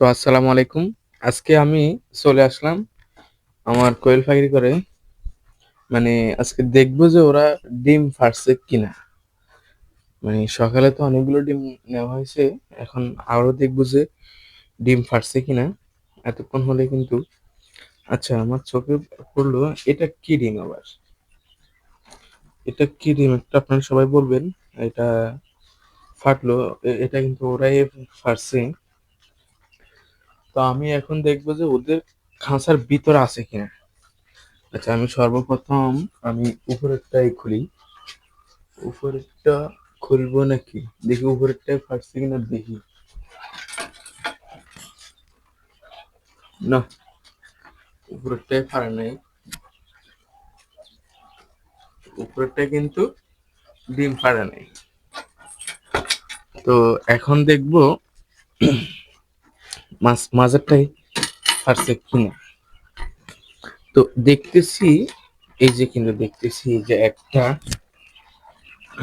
তো আসসালামু আলাইকুম। আজকে আমি চলে আসলাম আমার কোয়েল পাখির করে মানে আজকে দেখব যে ওরা ডিম ফাটছে কিনা। মানে সকালে তো অনেকগুলো ডিম নেওয়া হয়েছে, এখন আরও দেখব যে ডিম ফাটছে কিনা। এতক্ষণ হলে কিন্তু আচ্ছা আমার চোখে পড়ল, এটা কি ডিম আবার? এটা কি ডিম একটা আপনারা সবাই বলবেন, এটা ফাটলো এটা কিন্তু ওরাই ফাটছে তো আমি এখন দেখব যে ওদের খাঁচার ভিতরে আছে কিনা। আচ্ছা আমি সর্বপ্রথম আমি উপরেরটাই খুলি। উপরেরটা খুলবো নাকি? দেখি উপরেরটাই ফাটছে কিনা দেখি। না, উপরেরটাই ফাড়া নাই। উপরেরটা কিন্তু ডিম ফাড়া নাই। তো এখন দেখব মাছ মাঝেরটাই কিনা। তো দেখতেছি, এই যে কিন্তু দেখতেছি যে একটা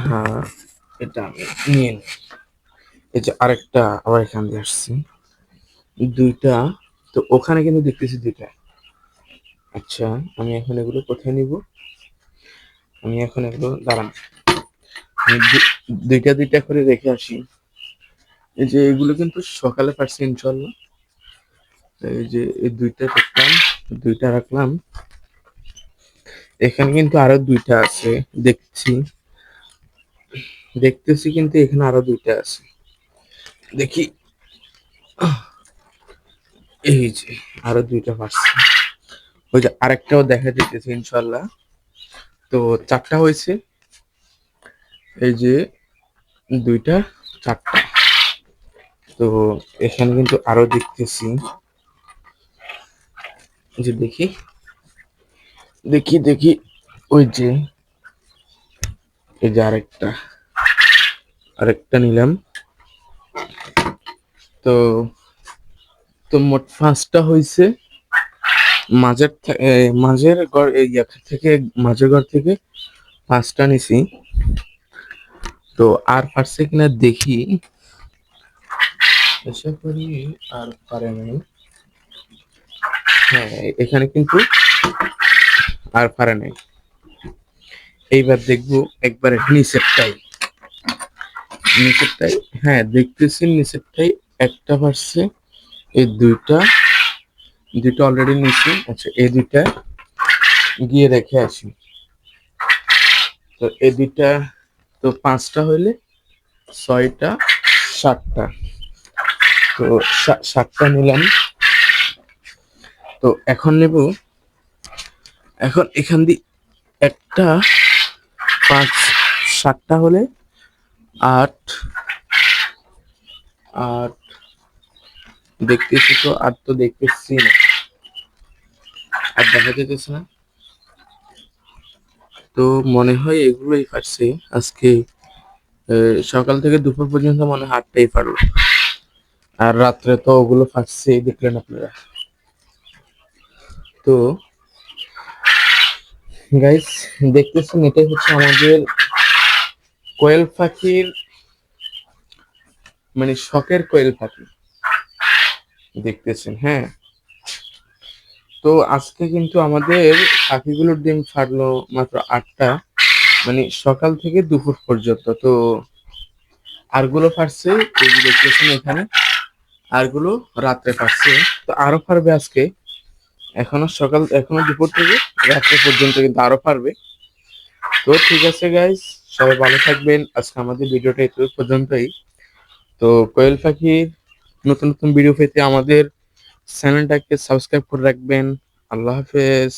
হ্যাঁ এটা আমি নিয়ে নিই। এই যে আরেকটা আবার এখান দিয়ে আসছি। দুইটা, তো ওখানে কিন্তু দেখতেছি দুইটা। আচ্ছা আমি এখন এগুলো কোথায় নিব? আমি এখন এগুলো, দাঁড়ান। দুইটা দুইটা করে রেখে আসি। এই যে এগুলো কিন্তু সকালে পারছি ইনশাল্লাহ। এই যে এই দুইটা রাখলাম দুইটা রাখলাম। এখানে কিন্তু আরও দুইটা আছে, দেখছি। দেখতেছি কিন্তু এখানে আরও দুইটা আছে। দেখি। এই যে আরও দুইটা পারছি ওই যে আরেকটাও দেখা যেতেছে ইনশাল্লাহ তো চারটা হয়েছে। এই যে দুইটা, চারটা। তো এখানে কিন্তু আরও দেখতেছি। যে দেখি। দেখি দেখি। ওই যে, এই যে আরেকটা। আরেকটা নিলাম। তো তো মোট পাঁচটা হয়েছে মাঝের মাঝের ঘর থেকে, মাঝের ঘর থেকে পাঁচটা নিছি। তো আর পারছে কিনা দেখি। আশা করি আর পারে নাই। হ্যাঁ এখানে কিন্তু আর পারে নাই। এইবার দেখব একবারে নিচেরটাই। নিচেরটাই হ্যাঁ দেখতেছি নিচেরটাই একটা পারছে এই দুইটা দুইটা অলরেডি নিছি আচ্ছা এই দুইটা গিয়ে রেখে আসি। তো এই দুইটা, তো পাঁচটা হইলে ছয়টা, সাতটা। তো সাতটা নিলাম। তো এখন নেব। এখন এখান দিয়ে একটা, পাঁচ, সাতটা হলে আট আট, দেখতেছি তো আর তো দেখতেছি না। আর দেখা যেতেছে না। তো মনে হয় এগুলোই পারছে। আজকে সকাল থেকে দুপুর পর্যন্ত মনে হয় আটটাই পারল আর রাত্রে তো ওগুলো ফাটছে দেখলেন আপনারা। তো গাইস দেখতেছেন এটাই হচ্ছে আমাদের কোয়েল পাখির মানে শখের কোয়েল পাখি। দেখতেছেন হ্যাঁ। তো আজকে কিন্তু আমাদের পাখিগুলোর ডিম ফাটলো মাত্র আটটা মানে সকাল থেকে দুপুর পর্যন্ত। তো আরগুলো ফাটছে দেখতেছেন এখানে, আরগুলো রাত্রে ফাটছে। তো আরও ফাটবে আজকে। এখনও সকাল, এখনও দুপুর থেকে, রাত্রে পর্যন্ত কিন্তু আরও পারবে। তো ঠিক আছে গাইজ সবাই ভালো থাকবেন। আজকে আমাদের ভিডিওটা এত পর্যন্তই। তো কোয়েল পাখির নতুন নতুন ভিডিও পেতে আমাদের চ্যানেলটাকে সাবস্ক্রাইব করে রাখবেন। আল্লাহ হাফেজ।